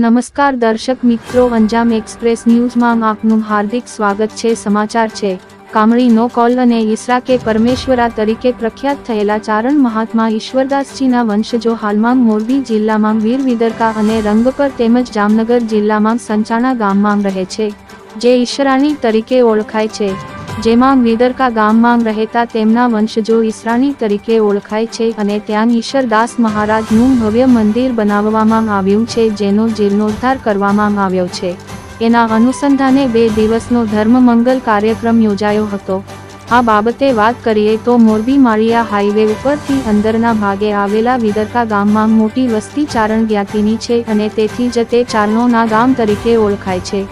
નમસ્કાર દર્શક મિત્રો, અંજામ એક્સપ્રેસ ન્યૂઝમાં આપનું હાર્દિક સ્વાગત છે. સમાચાર છે, કામળી નો કોલ અને ઈસરા કે પરમેશ્વરા તરીકે પ્રખ્યાત થયેલા ચારણ મહાત્મા ઈશ્વરદાસજીના વંશજો હાલમાં મોરબી જિલ્લામાં વીર વિદરકા અને રંગપર તેમજ જામનગર જિલ્લામાં સંચાણા ગામમાં રહે છે, જે ઈશરાણી તરીકે ઓળખાય છે. જેમાં વિદરકા ગામમાં રહેતા તેમના વંશજો ઈસરાણી તરીકે ઓળખાય છે અને ત્યાં ઈશ્વરદાસ મહારાજનું ભવ્ય મંદિર બનાવવામાં આવ્યું છે, જેનો જીર્ણોદ્ધાર કરવામાં આવ્યો છે. એના અનુસંધાને બે દિવસનો ધર્મમંગલ કાર્યક્રમ યોજાયો હતો. આ બાબતે વાત કરીએ તો મોરબી માળિયા હાઈવે ઉપરથી અંદરના ભાગે આવેલા વિદરકા ગામમાં મોટી વસ્તી ચારણ જ્ઞાતિની છે અને તેથી જ તે ચારણોના ગામ તરીકે ઓળખાય છે.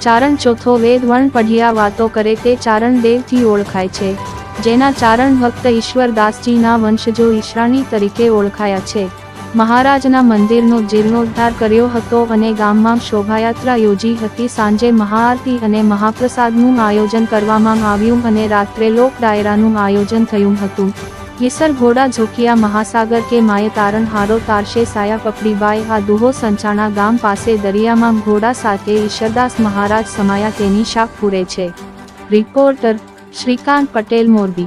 ચારણ ચોથો વેદ વણ પઢિયા વાતો કરે તે ચારણ દેવથી ઓળખાય છે. જેના ચારણ ભક્ત ઈશ્વરદાસજીના વંશજો ઈશરાણી તરીકે ઓળખાયા છે. મહારાજના મંદિરનો જીર્ણોદ્ધાર કર્યો હતો અને ગામમાં શોભાયાત્રા યોજી હતી. સાંજે મહાઆરતી અને મહાપ્રસાદનું આયોજન કરવામાં આવ્યું અને રાત્રે લોક ડાયરાનું આયોજન થયું હતું. ઈસર ઘોડા ઝોકિયા મહાસાગર કે માય તારણ હારો તારશે સાયા પકડીબાઈ આ દુહો સંચાણા ગામ પાસે દરિયામાં ઘોડા સાથે ઈશ્વરદાસ મહારાજ સમાયા તેની શાક પૂરે છે. Reporter Shrikant Patel Morbi.